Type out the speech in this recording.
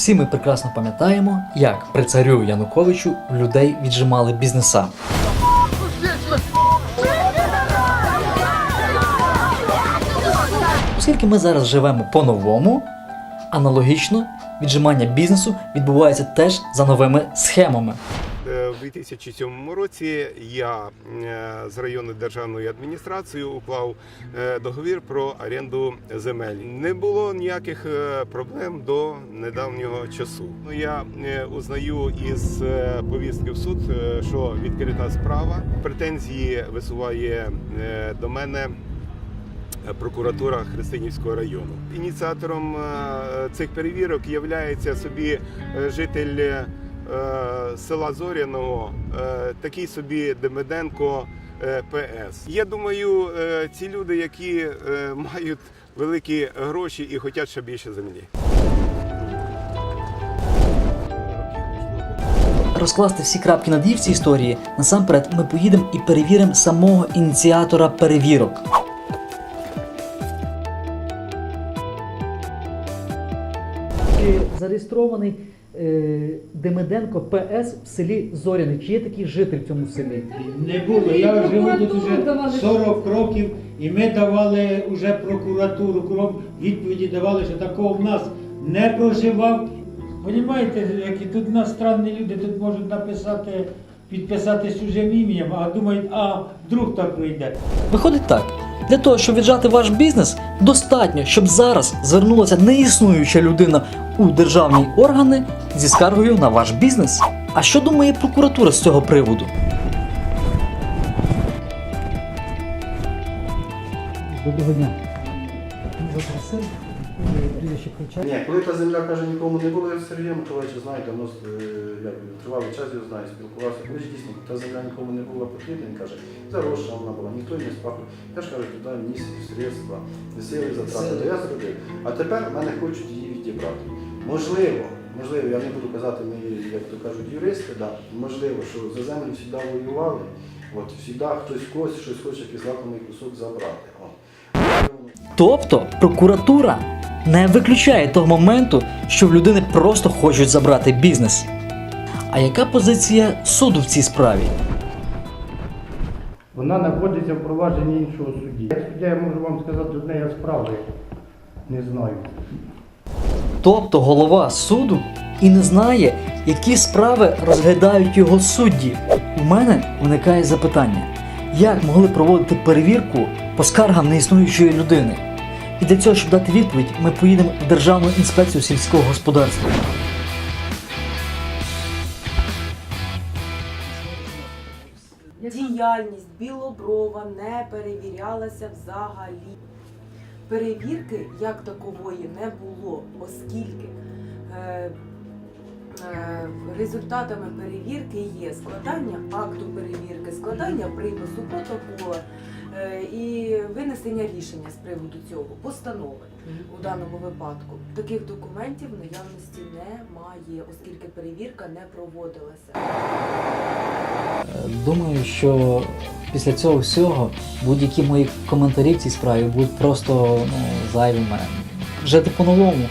Всі ми прекрасно пам'ятаємо, як при царю Януковичу людей віджимали бізнеса. Оскільки ми зараз живемо по-новому, аналогічно віджимання бізнесу відбувається теж за новими схемами. Е, У 2007 році я е, з районної державної адміністрації уклав е, договір про оренду земель. Не було ніяких е, проблем до недавнього часу. Ну, Я узнаю із повістки в суд, що відкрита справа. Претензії висуває до мене. Прокуратура Христинівського району. Ініціатором цих перевірок є собі житель села Зоряного, е, такий собі Демиденко е, ПС. Я думаю, е, ці люди, які е, мають великі гроші і хочуть ще більше землі. Розкласти всі крапки над «і» в цій історії, насамперед ми поїдемо і перевіримо самого ініціатора перевірок. Зареєстрований е, Демиденко ПС в селі Зоряне? Чи є такий житель в цьому селі? Не було. Я живу тут вже 40 років, і ми давали вже прокуратуру, кром відповіді давали, що такого в нас не проживав. Понімаєте, які тут у нас странні люди, тут можуть написати, підписати чужим ім'ям, а думають, а вдруг так прийде. Виходить так. Для того, щоб віджати ваш бізнес, достатньо, щоб зараз звернулася неіснуюча людина у державні органи зі скаргою на ваш бізнес. А що думає прокуратура з цього приводу? Доброго дня. Ні, коли та земля каже, нікому не було, я Сергія Миколаївича знаю, давно е, як, тривалий час його знаю, спілкувався. Коли ж дійсно та земля нікому не була потрібна, він каже, заросша вона була, ніхто її не спахав. Я ж кажу, туди ніс средства, сили затрати, то я зробив. А тепер мене хочуть її відібрати. Можливо, можливо, я не буду казати, ми, як то кажуть, юристи, да, можливо, що за землю завжди воювали, от, завжди хтось когось щось хоче якийсь лакомий кусок забрати. От. Тобто прокуратура не виключає того моменту, що в людини просто хочуть забрати бізнес. А яка позиція суду в цій справі? Вона знаходиться в провадженні іншого судді. Як суддя я можу вам сказати одне, я справи не знаю. Тобто голова суду і не знає, які справи розглядають його судді. У мене виникає запитання, як могли проводити перевірку по скаргам неіснуючої людини? І для цього, щоб дати відповідь, ми поїдемо в Державну інспекцію сільського господарства. Діяльність Білоброва не перевірялася взагалі. Перевірки як такової не було, оскільки е, е, результатами перевірки є складання акту перевірки, складання припису протокола і винесення рішення з приводу цього, постанови у даному випадку. Таких документів в наявності немає, оскільки перевірка не проводилася. Думаю, що після цього всього будь-які мої коментарі в цій справі будуть просто ну, зайвими. Жити по-новому.